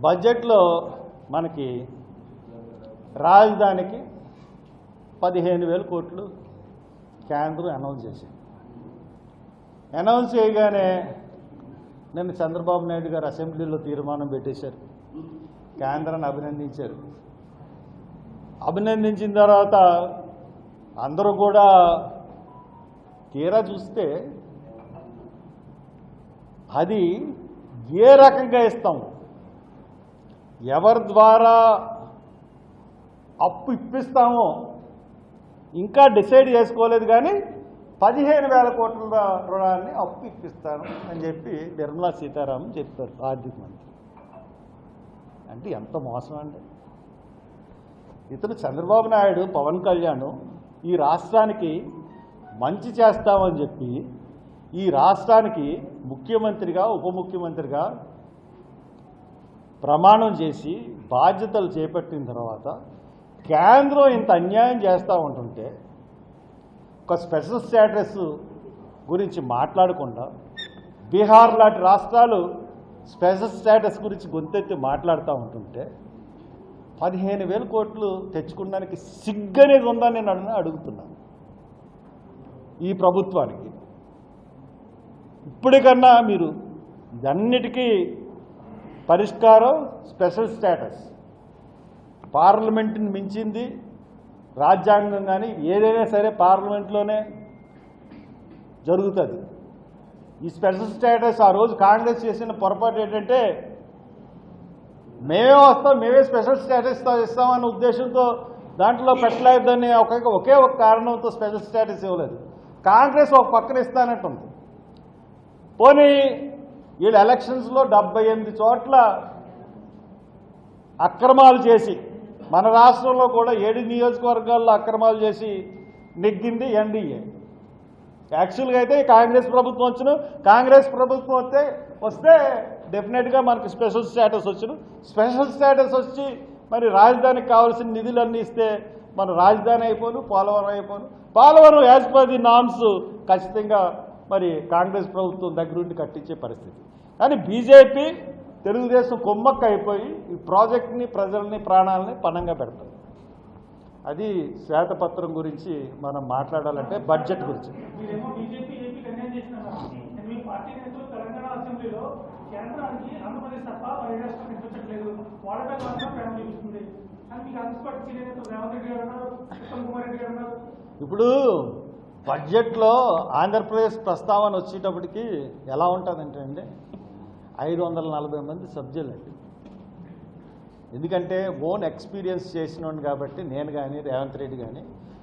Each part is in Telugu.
బడ్జెట్లో మనకి రాజధానికి పదిహేను వేల కోట్లు కేంద్రం అనౌన్స్ చేసింది. అనౌన్స్ చేయగానే నిన్న చంద్రబాబు నాయుడు గారు అసెంబ్లీలో తీర్మానం పెట్టేశారు. కేంద్రాన్ని అభినందించారు. అభినందించిన తర్వాత అందరూ కూడా తీరా చూస్తే అది ఏ రకంగా ఇస్తాం? ఎవరి ద్వారా అప్పు ఇప్పిస్తామో ఇంకా డిసైడ్ చేసుకోలేదు కానీ పదిహేను వేల కోట్ల రుణాన్ని అప్పు ఇప్పిస్తాను అని చెప్పి నిర్మలా సీతారామన్ చెప్పారు ఆర్థిక మంత్రి. అంటే ఎంత మోసం అండి. ఇతను చంద్రబాబు నాయుడు పవన్ కళ్యాణ్ ఈ రాష్ట్రానికి మంచి చేస్తామని చెప్పి ఈ రాష్ట్రానికి ముఖ్యమంత్రిగా ఉప ముఖ్యమంత్రిగా ప్రమాణం చేసి బాధ్యతలు చేపట్టిన తర్వాత కేంద్రం ఇంత అన్యాయం చేస్తూ ఉంటుంటే ఒక స్పెషల్ స్టేటస్ గురించి మాట్లాడకుండా బీహార్ లాంటి రాష్ట్రాలు స్పెషల్ స్టేటస్ గురించి గొంతెత్తి మాట్లాడుతూ ఉంటుంటే పదిహేను వేల కోట్లు తెచ్చుకోవడానికి సిగ్గనేది ఉందని నేను అడుగుతున్నాను ఈ ప్రభుత్వానికి. ఇప్పటికన్నా మీరు అన్నిటికీ పరిష్కారం స్పెషల్ స్టేటస్. పార్లమెంట్ని మించింది రాజ్యాంగం కానీ ఏదైనా సరే పార్లమెంట్లోనే జరుగుతుంది. ఈ స్పెషల్ స్టేటస్ ఆ రోజు కాంగ్రెస్ చేసిన పొరపాటు ఏంటంటే మేమే వస్తాం మేమే స్పెషల్ స్టేటస్ ఇస్తామన్న ఉద్దేశంతో దాంట్లో పెట్టలేదని ఒక ఒకే ఒక కారణంతో స్పెషల్ స్టేటస్ ఇవ్వలేదు. కాంగ్రెస్ ఒక పక్కన ఇస్తానంటుంది. పోనీ వీళ్ళు ఎలక్షన్స్లో డెబ్బై ఎనిమిది చోట్ల అక్రమాలు చేసి మన రాష్ట్రంలో కూడా ఏడు నియోజకవర్గాల్లో అక్రమాలు చేసి నెగ్గింది ఎన్డీఏ. యాక్చువల్గా అయితే కాంగ్రెస్ ప్రభుత్వం వచ్చిన కాంగ్రెస్ ప్రభుత్వం వస్తే వస్తే డెఫినెట్గా మనకి స్పెషల్ స్టేటస్ వచ్చిన స్పెషల్ స్టేటస్ వచ్చి మరి రాజధానికి కావాల్సిన నిధులన్నీ ఇస్తే మన రాజధాని అయిపోను Polavaram అయిపోను Polavaram as per the norms ఖచ్చితంగా మరి కాంగ్రెస్ ప్రభుత్వం దగ్గరుండి కట్టించే పరిస్థితి. కానీ బీజేపీ తెలుగుదేశం కొమ్మక్క అయిపోయి ఈ ప్రాజెక్ట్ని ప్రజల్ని ప్రాణాలని పణంగా పెడతారు. అది శ్వేతపత్రం గురించి మనం మాట్లాడాలంటే బడ్జెట్ గురించి. ఇప్పుడు బడ్జెట్లో ఆంధ్రప్రదేశ్ ప్రస్తావన వచ్చేటప్పటికి ఎలా ఉంటుందంటే అండి ఐదు వందల నలభై మంది సభ్యులు అండి ఎందుకంటే ఓన్ ఎక్స్పీరియన్స్ చేసినోడు కాబట్టి నేను కానీ రేవంత్ రెడ్డి కానీ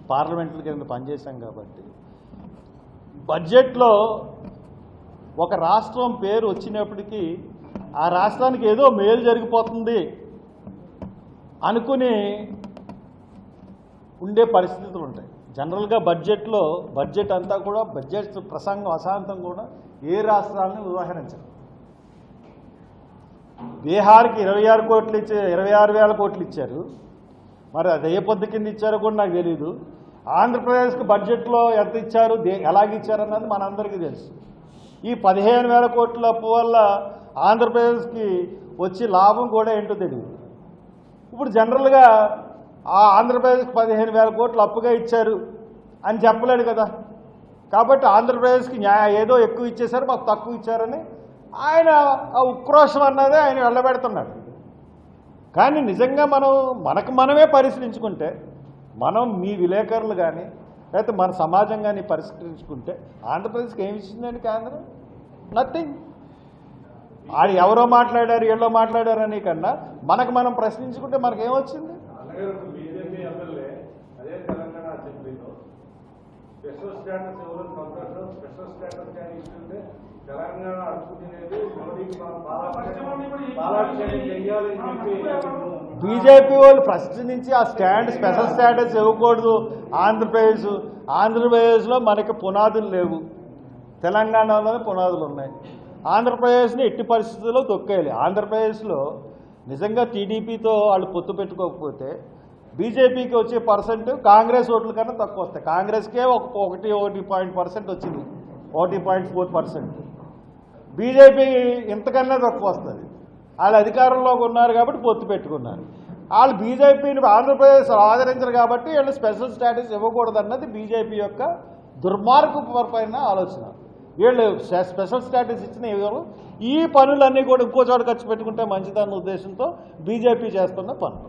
పార్లమెంట్ల కింద పనిచేశాం కాబట్టి బడ్జెట్లో ఒక రాష్ట్రం పేరు వచ్చినప్పటికీ ఆ రాష్ట్రానికి ఏదో మేలు జరిగిపోతుంది అనుకుని ఉండే పరిస్థితులు ఉంటాయి. జనరల్గా బడ్జెట్లో బడ్జెట్ అంతా కూడా బడ్జెట్ ప్రసంగం అశాంతం కూడా ఏ రాష్ట్రాలను ఉదాహరించరు. బీహార్కి ఇరవై ఆరు కోట్లు ఇచ్చే ఇరవై ఆరు వేల కోట్లు ఇచ్చారు. మరి అది ఏ పొద్దు కింద ఇచ్చారో కూడా నాకు తెలియదు ఆంధ్రప్రదేశ్కి బడ్జెట్లో ఎంత ఇచ్చారు దే ఎలాగ ఇచ్చారన్నది మనందరికీ తెలుసు. ఈ పదిహేను వేల కోట్ల అప్పు వల్ల ఆంధ్రప్రదేశ్కి వచ్చే లాభం కూడా ఏంటో తెలియదు ఇప్పుడు జనరల్గా ఆ ఆంధ్రప్రదేశ్కి పదిహేను వేల కోట్లు అప్పుగా ఇచ్చారు అని చెప్పలేడు కదా. కాబట్టి ఆంధ్రప్రదేశ్కి న్యాయ ఏదో ఎక్కువ ఇచ్చేశారు మాకు తక్కువ ఇచ్చారని ఆయన ఆ ఉక్రోషం అన్నదే ఆయన వెళ్ళబెడుతున్నాడు కానీ నిజంగా మనం మనకు మనమే పరిశీలించుకుంటే మనం మీ విలేకరులు కానీ లేకపోతే మన సమాజం కానీ పరిష్కరించుకుంటే ఆంధ్రప్రదేశ్కి ఏమి ఇచ్చిందండి కేంద్రం? నథింగ్ ఆడు ఎవరో మాట్లాడారు ఎల్లో మాట్లాడారు అనే కన్నా మనకు మనం ప్రశ్నించుకుంటే మనకేమొచ్చింది ఏమొచ్చింది అలాగే ఒక బీజేపీ ఎమ్మెల్యే అదే తెలంగాణ అసెంబ్లీలో స్పెషల్ స్టేటస్ ఎవరు పంపారు స్పెషల్ స్టేటస్ కానీ ఇస్తుంటే తెలంగాణ అడుగుతున్నది మోడీకి చెయ్యాలని చెప్పి బీజేపీ వాళ్ళు ఫస్ట్ నుంచి ఆ స్టాండ్ స్పెషల్ స్టేటస్ ఇవ్వకూడదు. ఆంధ్రప్రదేశ్ ఆంధ్రప్రదేశ్లో మనకి పునాదులు లేవు. తెలంగాణలోనే పునాదులు ఉన్నాయి. ఆంధ్రప్రదేశ్ని ఎట్టి పరిస్థితుల్లో తొక్కేయాలి. ఆంధ్రప్రదేశ్లో నిజంగా టీడీపీతో వాళ్ళు పొత్తు పెట్టుకోకపోతే బీజేపీకి వచ్చే పర్సెంట్ కాంగ్రెస్ ఓట్ల కన్నా తక్కువ వస్తాయి. కాంగ్రెస్కే ఒక ఒకటి ఒకటి పాయింట్ పర్సెంట్ వచ్చింది. ఒకటి పాయింట్ ఫోర్ పర్సెంట్. బీజేపీ ఇంతకన్నా తక్కువ వస్తుంది. వాళ్ళు అధికారంలోకి ఉన్నారు కాబట్టి పొత్తు పెట్టుకున్నారు. వాళ్ళు బీజేపీని ఆంధ్రప్రదేశ్ ఆదరించరు కాబట్టి వీళ్ళు స్పెషల్ స్టాటస్ ఇవ్వకూడదు అన్నది బీజేపీ యొక్క దుర్మార్గపరమైన ఆలోచన. వీళ్ళు స్పె- స్పెషల్ స్టాటస్ ఇచ్చిన ఇవ్వరు ఈ పనులన్నీ కూడా ఇంకో చోట ఖర్చు పెట్టుకుంటే మంచిదన్న ఉద్దేశంతో బీజేపీ చేస్తున్న పనులు.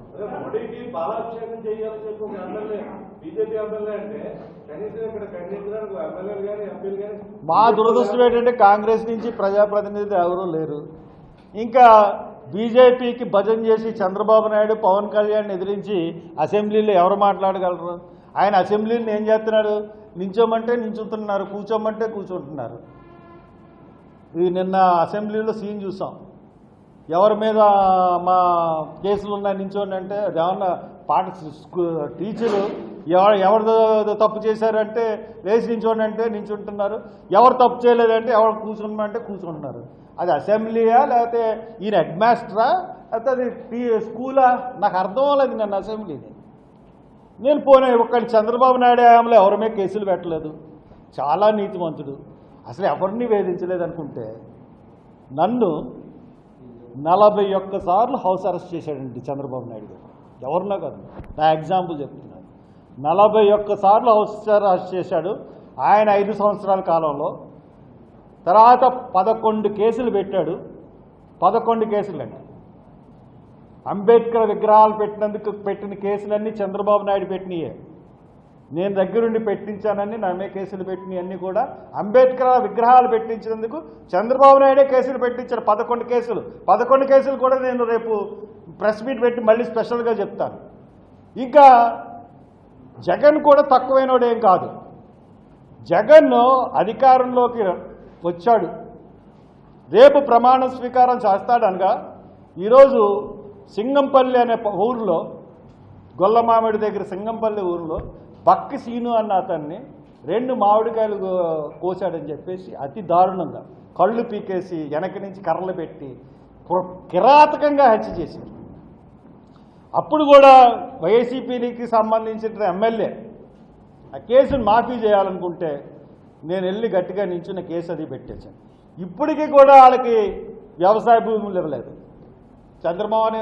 మా దురదృష్టం ఏంటంటే కాంగ్రెస్ నుంచి ప్రజాప్రతినిధులు ఎవరూ లేరు. ఇంకా బీజేపీకి భజన చేసి చంద్రబాబు నాయుడు పవన్ కళ్యాణ్ ఎదిరించి అసెంబ్లీలో ఎవరు మాట్లాడగలరు? ఆయన అసెంబ్లీని ఏం చేస్తున్నాడు? నించోమంటే నించుంటున్నారు కూర్చోమంటే కూర్చుంటున్నారు. ఇది నిన్న అసెంబ్లీలో సీన్ చూసాం. ఎవరి మీద మా కేసులు ఉన్నాయి నించోండి అంటే అది ఏమన్నా పాఠ టీచరు ఎవరు ఎవరిదో తప్పు చేశారంటే లేచి నించోండి అంటే నించుంటున్నారు. ఎవరు తప్పు చేయలేదంటే ఎవరు కూర్చుంటున్నారంటే కూర్చుంటున్నారు. అది అసెంబ్లీయా లేకపోతే ఈయన హెడ్ మాస్టరా లేకపోతే అది టీ స్కూలా? నాకు అర్థం అవ్వలేదు నన్ను అసెంబ్లీని. నేను పోనే ఒక్కడి చంద్రబాబు నాయుడు హయాంలో ఎవరమే కేసులు పెట్టలేదు. చాలా నీతిమంతుడు. అసలు ఎవరిని వేధించలేదనుకుంటే నన్ను నలభై ఒక్క సార్లు హౌస్ అరెస్ట్ చేశాడండి చంద్రబాబు నాయుడు గారు. ఎవరినో కాదు. నా ఎగ్జాంపుల్ చెప్తున్నాను. నలభై ఒక్క సార్లు హౌస్ అరెస్ట్ చేశాడు. ఆయన ఐదు సంవత్సరాల కాలంలో. తర్వాత పదకొండు కేసులు పెట్టాడు. పదకొండు కేసులు అండి అంబేద్కర్ విగ్రహాలు పెట్టినందుకు పెట్టిన కేసులన్నీ చంద్రబాబు నాయుడు పెట్టినయే. నేను దగ్గరుండి పెట్టించానని నమ్మే కేసులు పెట్టినవి అన్నీ కూడా అంబేద్కర్ విగ్రహాలు పెట్టించినందుకు చంద్రబాబు నాయుడే కేసులు పెట్టించారు పదకొండు కేసులు. పదకొండు కేసులు కూడా నేను రేపు ప్రెస్ మీట్ పెట్టి మళ్ళీ స్పెషల్గా చెప్తాను. ఇంకా జగన్ కూడా తక్కువైనోడేం కాదు. జగన్ అధికారంలోకి వచ్చాడు. రేపు ప్రమాణ స్వీకారం చేస్తాడనగా ఈరోజు సింగంపల్లి అనే ఊరిలో గొల్లమామిడి దగ్గర సింగంపల్లి ఊరిలో బక్కి సీను అన్న అతన్ని రెండు మామిడికాయలు కో- కోసాడని చెప్పేసి అతి దారుణంగా కళ్ళు పీకేసి వెనక నుంచి కర్రలు పెట్టి కిరాతకంగా హత్య చేశారు అప్పుడు కూడా వైసీపీకి సంబంధించిన ఎమ్మెల్యే ఆ కేసును మాఫీ చేయాలనుకుంటే నేను వెళ్ళి గట్టిగా నించున్న కేసు అది పెట్టేశాను. ఇప్పటికీ కూడా వాళ్ళకి వ్యవసాయ భూములు ఇవ్వలేదు. చంద్రబాబు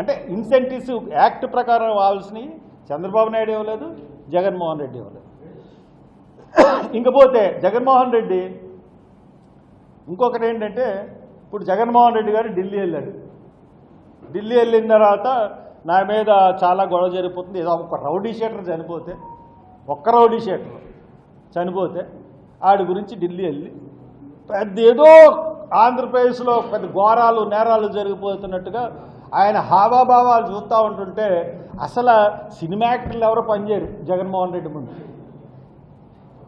అంటే ఇన్సెంటివ్స్ యాక్ట్ ప్రకారం కావాల్సినవి చంద్రబాబు నాయుడు ఇవ్వలేదు జగన్మోహన్ రెడ్డి ఇవ్వలేదు. ఇంకపోతే జగన్మోహన్ రెడ్డి ఇంకొకటి ఏంటంటే ఇప్పుడు జగన్మోహన్ రెడ్డి గారు ఢిల్లీ వెళ్ళాడు. ఢిల్లీ వెళ్ళిన తర్వాత నా మీద చాలా గొడవ జరిగిపోతుంది. ఏదో ఒక రౌడీ షేటర్ చనిపోతే ఒక్క రౌడీ షేటర్ చనిపోతే ఆడి గురించి ఢిల్లీ వెళ్ళి పెద్ద ఏదో ఆంధ్రప్రదేశ్లో పెద్ద ఘోరాలు నేరాలు జరిగిపోతున్నట్టుగా ఆయన హావాభావాలు చూస్తూ ఉంటుంటే అసలు సినిమా యాక్టర్లు ఎవరో పనిచేయరు జగన్మోహన్ రెడ్డి ముందు.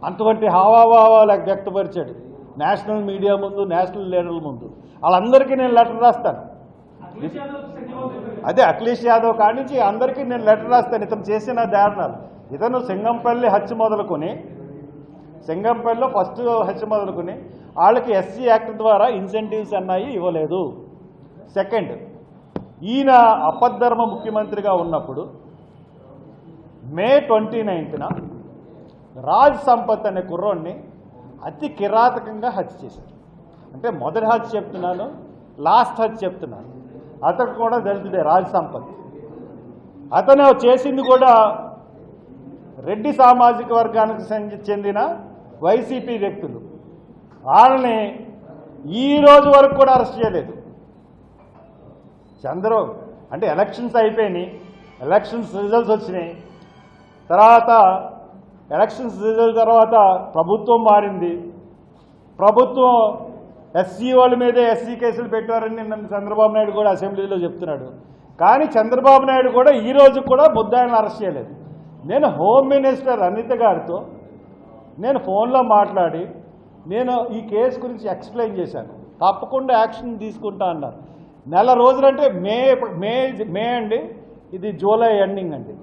అటువంటి హావాభావాలు వ్యక్తపరిచాడు. నేషనల్ మీడియా ముందు నేషనల్ లీడర్ల ముందు. వాళ్ళందరికీ నేను లెటర్ రాస్తాను. అదే అఖిలేష్ యాదవ్ కాడి నుంచి అందరికీ నేను లెటర్ రాస్తాను. ఇతను చేసిన దారుణాలు. ఇతను సింగంపల్లి హత్య మొదలుకొని సింగంపల్లిలో ఫస్ట్ హత్య మొదలుకొని వాళ్ళకి ఎస్సీ యాక్ట్ ద్వారా ఇన్సెంటివ్స్ అన్నాయి ఇవ్వలేదు. సెకండ్ ఈయన అపద్ధర్మ ముఖ్యమంత్రిగా ఉన్నప్పుడు మే ట్వంటీ నైన్త్న రాజ్ సంపత్ అనే కుర్రోడిని అతి కిరాతకంగా హత్య చేశారు. అంటే మొదటి హత్య చెప్తున్నాను లాస్ట్ హత్య చెప్తున్నాను. అతను కూడా దళితుడే రాజ్ సంపత్. అతను చేసింది కూడా రెడ్డి సామాజిక వర్గానికి చెందిన వైసీపీ వ్యక్తులు. వాళ్ళని ఈ రోజు వరకు కూడా అరెస్ట్ చేయలేదు. చంద్రబాబు అంటే ఎలక్షన్స్ అయిపోయినాయి ఎలక్షన్స్ రిజల్ట్స్ వచ్చినాయి. తర్వాత ఎలక్షన్స్ రిజల్ట్ తర్వాత ప్రభుత్వం మారింది. ప్రభుత్వం ఎస్సీ వాళ్ళ మీదే ఎస్సీ కేసులు పెట్టారని నిన్న చంద్రబాబు నాయుడు కూడా అసెంబ్లీలో చెప్తున్నాడు. కానీ చంద్రబాబు నాయుడు కూడా ఈ రోజు కూడా బుద్ధాయన అరెస్ట్ చేయలేదు. నేను హోమ్ మినిస్టర్ అనిత గారితో నేను ఫోన్లో మాట్లాడి నేను ఈ కేసు గురించి ఎక్స్ప్లెయిన్ చేశాను. తప్పకుండా యాక్షన్ తీసుకుంటా అన్నారు. నెల రోజులంటే మే మే మే అండి. ఇది జూలై ఎండింగ్ అండి.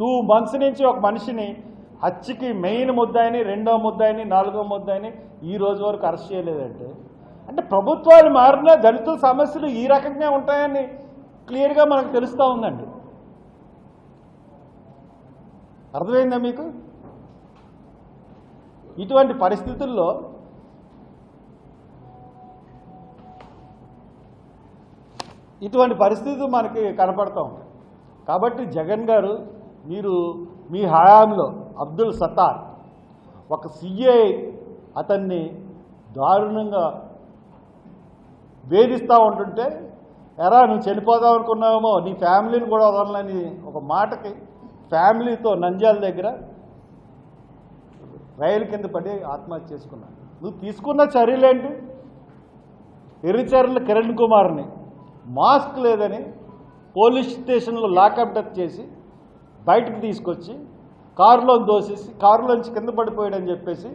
టూ మంత్స్ నుంచి ఒక మనిషిని హత్యకి మెయిన్ ముద్దాయిని రెండో ముద్దాయిని నాలుగో ముద్దాయిని ఈ రోజు వరకు అరెస్ట్ చేయలేదంటే. అంటే ప్రభుత్వాలు మారినా దళితుల సమస్యలు ఈ రకంగా ఉంటాయని క్లియర్గా మనకు తెలుస్తూ ఉందండి. అర్థమైందా మీకు? ఇటువంటి పరిస్థితుల్లో ఇటువంటి పరిస్థితులు మనకి కనపడతా ఉంటాయి. కాబట్టి జగన్ గారు మీరు మీ హయాంలో అబ్దుల్ సత్తార్ ఒక సిఏ అతన్ని దారుణంగా వేధిస్తూ ఉంటుంటే ఎరా నువ్వు చనిపోదాం అనుకున్నావేమో నీ ఫ్యామిలీని కూడా వదలని ఒక మాటకి ఫ్యామిలీతో నంద్యాల దగ్గర రైలు కింద పడి ఆత్మహత్య చేసుకున్నా నువ్వు తీసుకున్న చర్యలేంటి? ఎర్రిచర్ల కిరణ్ కుమార్ని మాస్క్ లేదని పోలీస్ స్టేషన్లో లాకప్ డెత్ చేసి బయటకు తీసుకొచ్చి కారులో దోసేసి కారులోంచి కింద పడిపోయాడని చెప్పేసి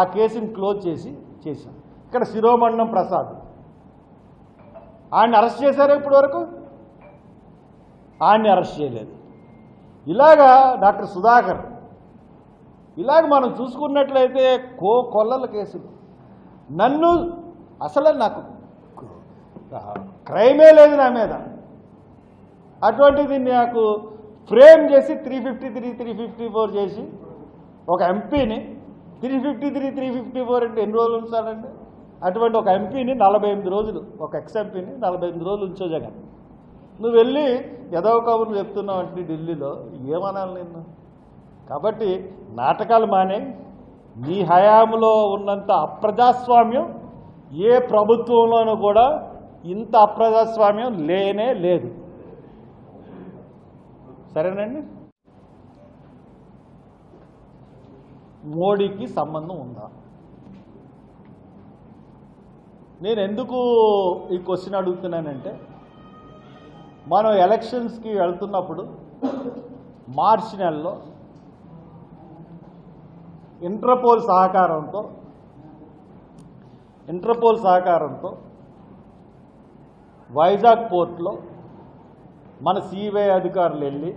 ఆ కేసుని క్లోజ్ చేసి చేశాం ఇక్కడ శిరోమండం ప్రసాద్. ఆయన్ని అరెస్ట్ చేశారా ఇప్పటి వరకు ఆయన్ని అరెస్ట్ చేయలేదు. ఇలాగా డాక్టర్ సుధాకర్ ఇలాగ మనం చూసుకున్నట్లయితే కో కొల్లల కేసులు. నన్ను అసలు నాకు క్రైమే లేదు నా మీద. అటువంటిది నాకు ఫ్రేమ్ చేసి three fifty three three fifty four చేసి ఒక ఎంపీని three fifty three three fifty four అంటే ఎన్ని రోజులు ఉంచాలండి అటువంటి ఒక ఎంపీని నలభై ఎనిమిది రోజులు ఒక ఎక్స్ ఎంపీని నలభై ఎనిమిది రోజులు ఉంచో జగన్ నువ్వు వెళ్ళి యదవ కబుర్లు చెప్తున్నావు అంటే ఢిల్లీలో ఏమనాలి నిన్ను? కాబట్టి నాటకాలు మానే నీ హయాంలో ఉన్నంత అప్రజాస్వామ్యం ఏ ప్రభుత్వంలోనూ కూడా ఇంత అప్రజాస్వామ్యం లేనే లేదు. సరేనండి? మోడీకి సంబంధం ఉందా? నేను ఎందుకు ఈ క్వశ్చన్ అడుగుతున్నానంటే మనం ఎలక్షన్స్కి వెళ్తున్నప్పుడు మార్చి నెలలో ఇంటర్పోల్ సహకారంతో ఇంటర్పోల్ సహకారంతో వైజాగ్ పోర్ట్లో మన సిబిఐ అధికారులు వెళ్ళి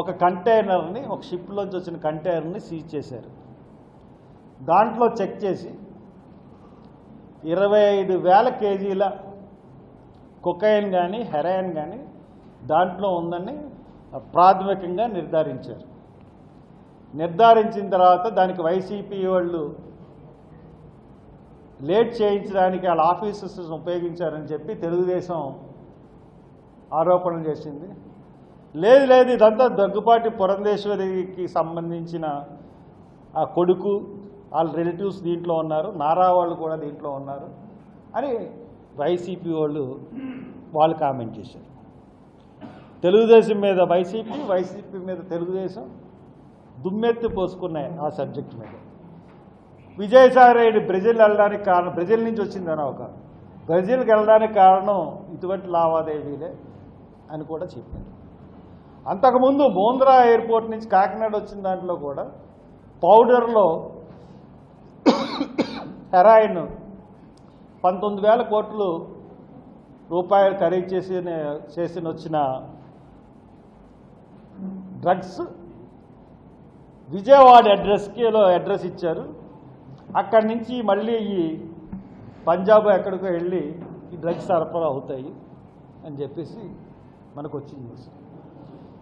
ఒక కంటైనర్ని ఒక షిప్లోంచి వచ్చిన కంటైనర్ని సీజ్ చేశారు. దాంట్లో చెక్ చేసి ఇరవై ఐదు వేల కేజీల కొకైన్ కానీ హెరాయిన్ కానీ దాంట్లో ఉందని ప్రాథమికంగా నిర్ధారించారు. నిర్ధారించిన తర్వాత దానికి వైసీపీ వాళ్ళు లేట్ చేయించడానికి వాళ్ళ ఆఫీసర్స్ ఉపయోగించారని చెప్పి తెలుగుదేశం ఆరోపణలు చేసింది. లేదు లేదు ఇదంతా దగ్గుపాటి పురంధేశ్వరికి సంబంధించిన ఆ కొడుకు వాళ్ళ రిలేటివ్స్ దీంట్లో ఉన్నారు నారా వాళ్ళు కూడా దీంట్లో ఉన్నారు అని వైసీపీ వాళ్ళు వాళ్ళు కామెంట్ చేశారు. తెలుగుదేశం మీద వైసీపీ వైసీపీ మీద తెలుగుదేశం దుమ్మెత్తి పోసుకున్నాయి ఆ సబ్జెక్ట్ మీద. విజయసాయి రెడ్డి బ్రెజిల్ వెళ్ళడానికి కారణం బ్రెజిల్ నుంచి వచ్చిందని ఒక. బ్రెజిల్కి వెళ్ళడానికి కారణం ఇటువంటి లావాదేవీలే అని కూడా చెప్పారు. అంతకుముందు బోంద్రా ఎయిర్పోర్ట్ నుంచి కాకినాడ వచ్చిన దాంట్లో కూడా పౌడర్లో హెరాయిన్ పంతొమ్మిది వేల కోట్లు రూపాయలు ఖరీదు చేసి చేసిన వచ్చిన డ్రగ్స్ విజయవాడ అడ్రస్కిలో అడ్రస్ ఇచ్చారు. అక్కడి నుంచి మళ్ళీ ఈ పంజాబ్ ఎక్కడికో వెళ్ళి ఈ డ్రగ్స్ సరఫరా అవుతాయి అని చెప్పేసి మనకు వచ్చింది న్యూస్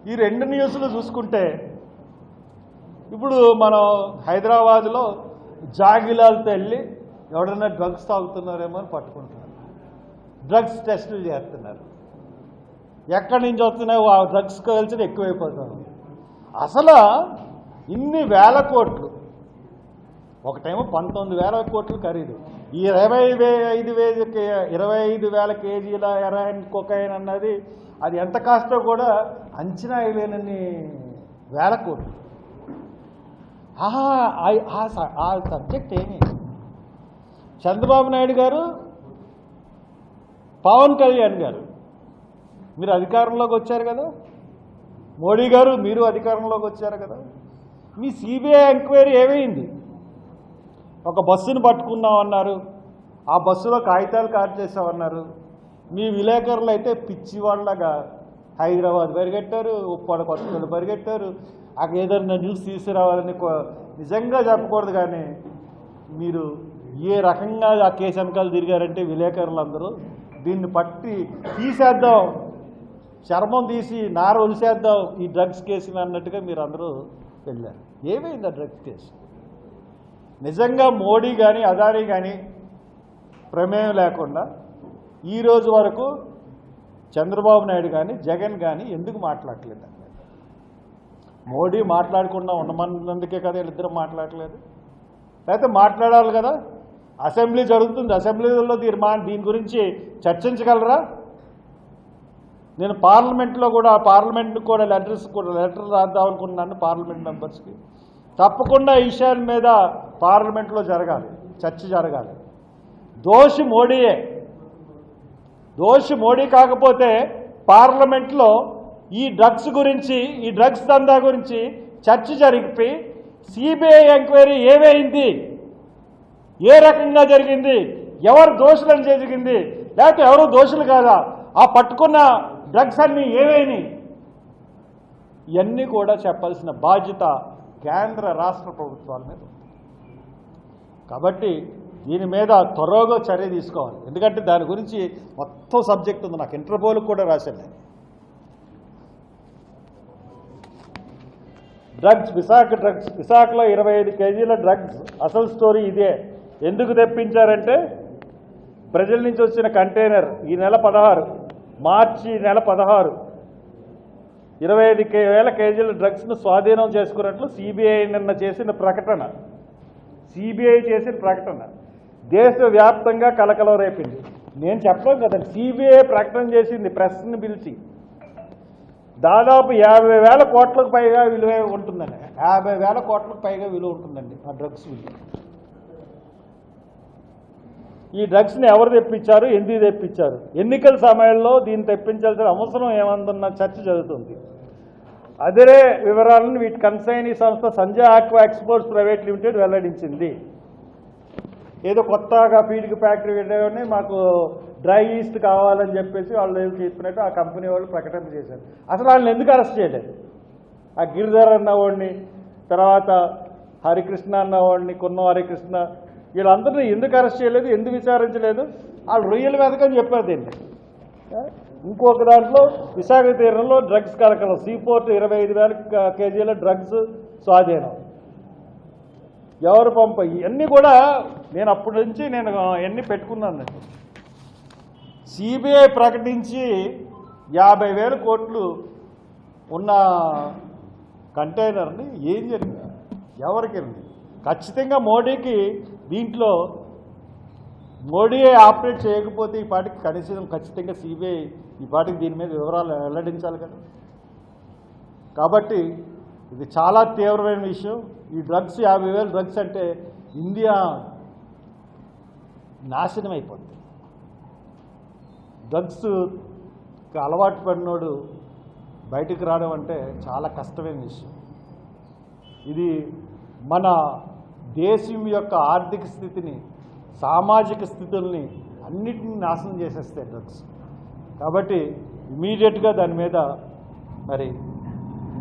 ఈ రెండు న్యూస్లు చూసుకుంటే ఇప్పుడు మనం హైదరాబాద్లో జాగిలాలతో వెళ్ళి ఎవడన్నా డ్రగ్స్ తాగుతున్నారేమో అని పట్టుకుంటున్నారు. డ్రగ్స్ టెస్టులు చేస్తున్నారు. ఎక్కడి నుంచి వస్తున్నాయో ఆ డ్రగ్స్ కలిసి ఎక్కువైపోతాం అసలు ఇన్ని వేల కోట్లు. ఒకటేమో పంతొమ్మిది వేల కోట్లు ఖరీదు. ఇరవై వే ఐదు వేల ఇరవై ఐదు వేల కేజీల ఎరైన్ కొకైన్ అన్నది అది ఎంత కాస్తో కూడా అంచనా వేయలేనన్ని వేల కోట్లు. ఆహా ఆ- ఆ సబ్జెక్ట్ ఏమి? చంద్రబాబు నాయుడు గారు పవన్ కళ్యాణ్ గారు. మీరు అధికారంలోకి వచ్చారు కదా? మోడీ గారు మీరు అధికారంలోకి వచ్చారు కదా? మీ సిబిఐ ఎంక్వైరీ ఏమైంది? ఒక బస్సును పట్టుకున్నామన్నారు ఆ బస్సులో కాగితాలు కాట్ చేసామన్నారు. మీ విలేకరులు అయితే పిచ్చివాళ్ళగా హైదరాబాద్ పరిగెట్టారు ఉప్పాడ కొత్తగూడెం పరిగెట్టారు. అక్కడ ఏదైనా న్యూస్ తీసుకురావాలని నిజంగా చెప్పకూడదు కానీ మీరు ఏ రకంగా ఆ కేసు వెనకాల తిరిగారంటే విలేకరులందరూ దీన్ని పట్టి తీసేద్దాం చర్మం తీసి నార ఉలిసేద్దాం ఈ డ్రగ్స్ కేసుని అన్నట్టుగా మీరు అందరూ వెళ్ళారు. ఏమైంది ఆ డ్రగ్స్ కేసు? నిజంగా మోడీ కానీ అదానీ కానీ ప్రమేయం లేకుండా ఈ రోజు వరకు చంద్రబాబు నాయుడు కానీ జగన్ కానీ ఎందుకు మాట్లాడలేదు మోడీ మాట్లాడకుండా ఉండమన్నందుకే కదా వీళ్ళిద్దరూ మాట్లాడలేదు లేకపోతే మాట్లాడాలి కదా? అసెంబ్లీ జరుగుతుంది. అసెంబ్లీలో దీని మా దీని గురించి చర్చించగలరా? నేను పార్లమెంట్లో కూడా పార్లమెంట్ని కూడా లెటర్స్ కూడా లెటర్ రాద్దాం అనుకున్నాను పార్లమెంట్ మెంబర్స్కి తప్పకుండా ఈ విషయాల మీద పార్లమెంట్లో జరగాలి చర్చ జరగాలి. దోషి మోడీయే. దోషి మోడీ కాకపోతే పార్లమెంట్లో ఈ డ్రగ్స్ గురించి ఈ డ్రగ్స్ దందా గురించి చర్చ జరిపి సిబిఐ ఎంక్వైరీ ఏమైంది? ఏ రకంగా జరిగింది? ఎవరు దోషులను జరిగింది లేకపోతే ఎవరు దోషులు కాదా? ఆ పట్టుకున్న డ్రగ్స్ అన్నీ ఏవేని ఇవన్నీ కూడా చెప్పాల్సిన బాధ్యత కేంద్ర రాష్ట్ర ప్రభుత్వాల మీద ఉంది. కాబట్టి దీని మీద త్వరగా చర్య తీసుకోవాలి. ఎందుకంటే దాని గురించి మొత్తం సబ్జెక్ట్ ఉంది. నాకు ఇంటర్పోల్కి కూడా రాశాను నేను. డ్రగ్స్ విశాఖ డ్రగ్స్ విశాఖలో ఇరవై ఐదు కేజీల డ్రగ్స్. అసలు స్టోరీ ఇదే. ఎందుకు తెప్పించారంటే ప్రజల నుంచి వచ్చిన కంటైనర్ ఈ నెల పదహారు. మార్చి నెల పదహారు. ఇరవై ఐదు వేల కేజీల డ్రగ్స్ను స్వాధీనం చేసుకున్నట్లు సిబిఐ నిన్న చేసిన ప్రకటన. సిబిఐ చేసిన ప్రకటన. దేశవ్యాప్తంగా కలకలం రేపింది. నేను చెప్పడం కదండి సిబిఐ ప్రకటన చేసింది ప్రెస్ని పిలిచి. దాదాపు యాభై వేల కోట్లకు పైగా విలువ ఉంటుందండి. యాభై వేల కోట్లకు పైగా విలువ ఉంటుందండి ఆ డ్రగ్స్ విలువ. ఈ డ్రగ్స్ని ఎవరు తెప్పించారు? ఎందుకు తెప్పించారు? ఎన్నికల సమయంలో దీన్ని తెప్పించాల్సిన అవసరం ఏమందన్న చర్చ జరుగుతుంది. అదే వివరాలను వీటి కన్సైనీ సంస్థ Sanjay aqua exports private limited వెల్లడించింది. ఏదో కొత్తగా ఫీడ్కి ఫ్యాక్టరీ పెట్టామని మాకు డ్రై ఈస్ట్ కావాలని చెప్పేసి వాళ్ళు ఏం చెప్పినట్టు ఆ కంపెనీ వాళ్ళు ప్రకటన చేశారు. అసలు వాళ్ళని ఎందుకు అరెస్ట్ చేయలేదు? ఆ గిరిధర్ అన్నవాడిని తర్వాత హరికృష్ణ అన్నవాడిని కున్న హరికృష్ణ వీళ్ళందరినీ ఎందుకు అరెస్ట్ చేయలేదు ఎందుకు విచారించలేదు? వాళ్ళు రొయ్యలు వెతకని చెప్పారు దీన్ని. ఇంకొక దాంట్లో విశాఖ తీరంలో డ్రగ్స్ కలకలం సీ పోర్ట్ ఇరవై ఐదు వేల కేజీల డ్రగ్స్ స్వాధీనం. ఎవరు పంప ఇవన్నీ కూడా నేను అప్పటి నుంచి నేను ఎన్ని పెట్టుకున్నానండి సిబిఐ ప్రకటించి యాభై వేల కోట్లు ఉన్న కంటైనర్ని ఏం జరిగింది? ఎవరికి? వెళ్ళింది ఖచ్చితంగా మోడీకి దీంట్లో మోడీయే ఆపరేట్ చేయకపోతే ఈ పాటికి కనీసం ఖచ్చితంగా సిబిఐ ఈ పాటికి దీని మీద వివరాలు వెల్లడించాలి కదా? కాబట్టి ఇది చాలా తీవ్రమైన విషయం. ఈ డ్రగ్స్ యాభై వేలు డ్రగ్స్ అంటే ఇండియా నాశనం అయిపోద్ది. డ్రగ్స్ అలవాటు పడినోడు బయటికి రావడం అంటే చాలా కష్టమైన విషయం. ఇది మన దేశం యొక్క ఆర్థిక స్థితిని సామాజిక స్థితుల్ని అన్నిటిని నాశనం చేసేస్తాయి డ్రగ్స్. కాబట్టి ఇమీడియట్గా దాని మీద మరి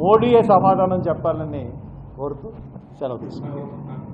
మోడీయే సమాధానం చెప్పాలని కోరుతూ సెలవు తీసుకుంటాను